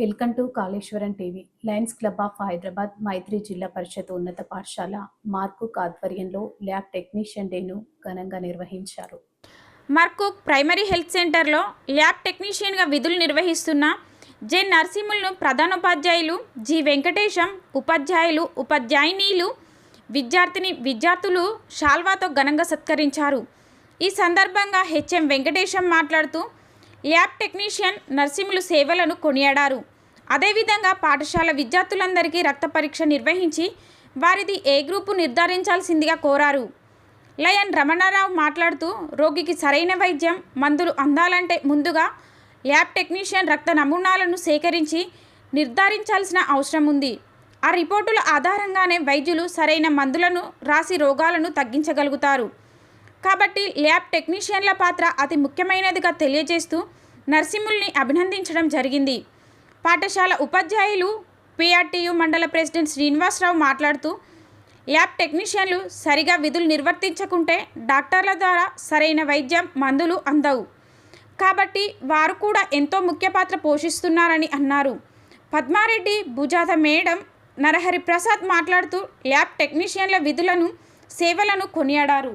Welcome to Kaleshwaram TV. Lions Club of Hyderabad Maitri Zilla Parishad ఉన్నత పాఠశాల మార్కుక్ ఆధ్వర్యంలో lab technician డేను ఘనంగా నిర్వహించారు. మార్కుక్ ప్రైమరీ హెల్త్ సెంటర్లో ల్యాబ్ టెక్నీషియన్గా విధులు నిర్వహిస్తున్న జె నరసింహులను ప్రధానోపాధ్యాయులు జి వెంకటేశం ఉపాధ్యాయులు ఉపాధ్యాయునీలు విద్యార్థిని విద్యార్థులు షాల్వాతో ఘనంగా సత్కరించారు. ఈ సందర్భంగా హెచ్ఎం వెంకటేశం మాట్లాడుతూ ల్యాబ్ టెక్నీషియన్ నర్సింహులు సేవలను కొనియాడారు. అదేవిధంగా పాఠశాల విద్యార్థులందరికీ రక్త పరీక్ష నిర్వహించి వారిది ఏ గ్రూపు నిర్ధారించాల్సిందిగా కోరారు. లయన్ రమణారావు మాట్లాడుతూ రోగికి సరైన వైద్యం మందులు అందాలంటే ముందుగా ల్యాబ్ టెక్నీషియన్ రక్త నమూనాలను సేకరించి నిర్ధారించాల్సిన అవసరం ఉంది. ఆ రిపోర్టుల ఆధారంగానే వైద్యులు సరైన మందులను రాసి రోగాలను తగ్గించగలుగుతారు. కాబట్టి ల్యాబ్ టెక్నీషియన్ల పాత్ర అతి ముఖ్యమైనదిగా తెలియజేస్తూ నర్సింహుల్ని అభినందించడం జరిగింది. పాఠశాల ఉపాధ్యాయులు పిఆర్టీయు మండల ప్రెసిడెంట్ శ్రీనివాసరావు మాట్లాడుతూ ల్యాబ్ టెక్నీషియన్లు సరిగా విధులు నిర్వర్తించకుంటే డాక్టర్ల ద్వారా సరైన వైద్యం మందులు అందవు. కాబట్టి వారు కూడా ఎంతో ముఖ్య పాత్ర పోషిస్తున్నారని అన్నారు. పద్మారెడ్డి భుజాత మేడం నరహరి ప్రసాద్ మాట్లాడుతూ ల్యాబ్ టెక్నీషియన్ల విధులను సేవలను కొనియాడారు.